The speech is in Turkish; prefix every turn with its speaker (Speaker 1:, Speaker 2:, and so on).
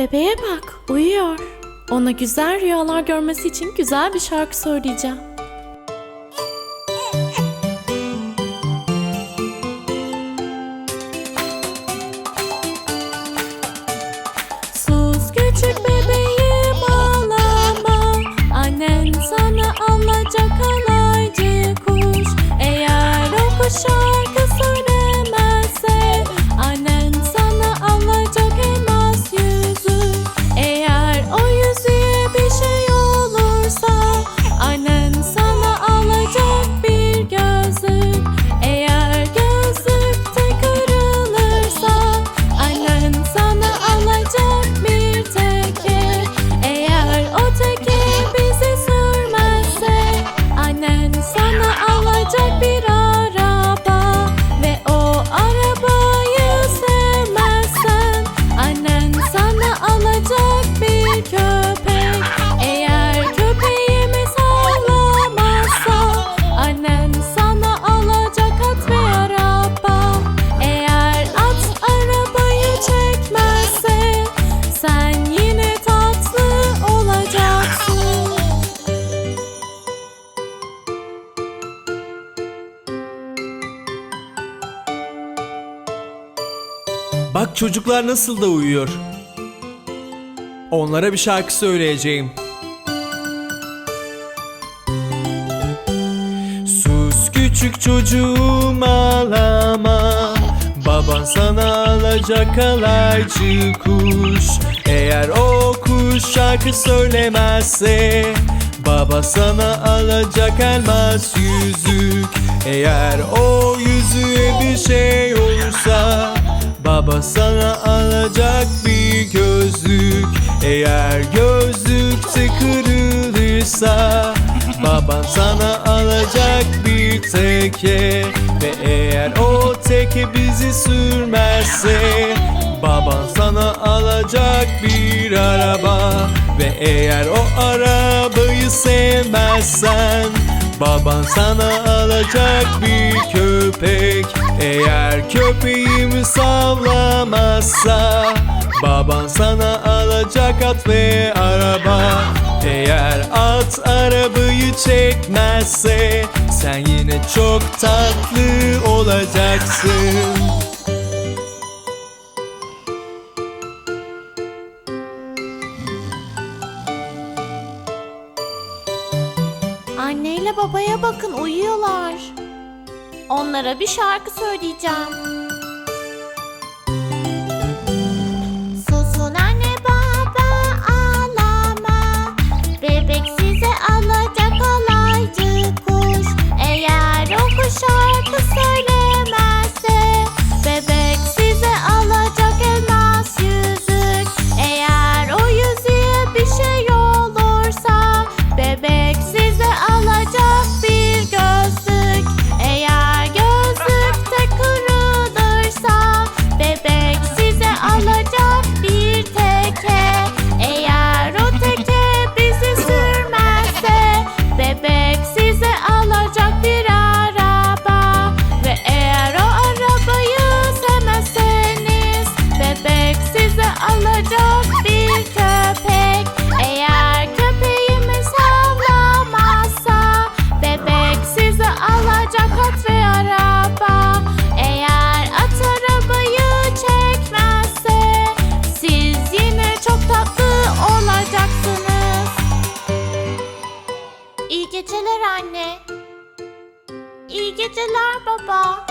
Speaker 1: bebeğe bak, uyuyor. Ona güzel rüyalar görmesi için güzel bir şarkı söyleyeceğim. Sus küçük bebeğim ağlama Annen sana alacak alaycı
Speaker 2: Bak çocuklar nasıl da uyuyor. Onlara bir şarkı söyleyeceğim. Sus küçük çocuğum ağlama Baban sana alacak alaycı kuş Eğer o kuş şarkı söylemezse Baba sana alacak elmas yüzük Eğer o yüzüğe bir şey olursa Baba sana alacak bir gözlük. Eğer gözlükte kırılırsa Baban sana alacak bir teke. Ve eğer o teke bizi sürmezse Baban sana alacak bir araba. Ve eğer o arabayı sevmezsen Baban sana alacak bir köpek. Eğer köpeğimi savlamazsa Baban sana alacak at ve araba Eğer at arabayı çekmezse Sen yine çok tatlı olacaksın
Speaker 1: Anne ile babaya bakın uyuyorlar. Onlara bir şarkı söyleyeceğim.
Speaker 3: Geceler anne. İyi geceler baba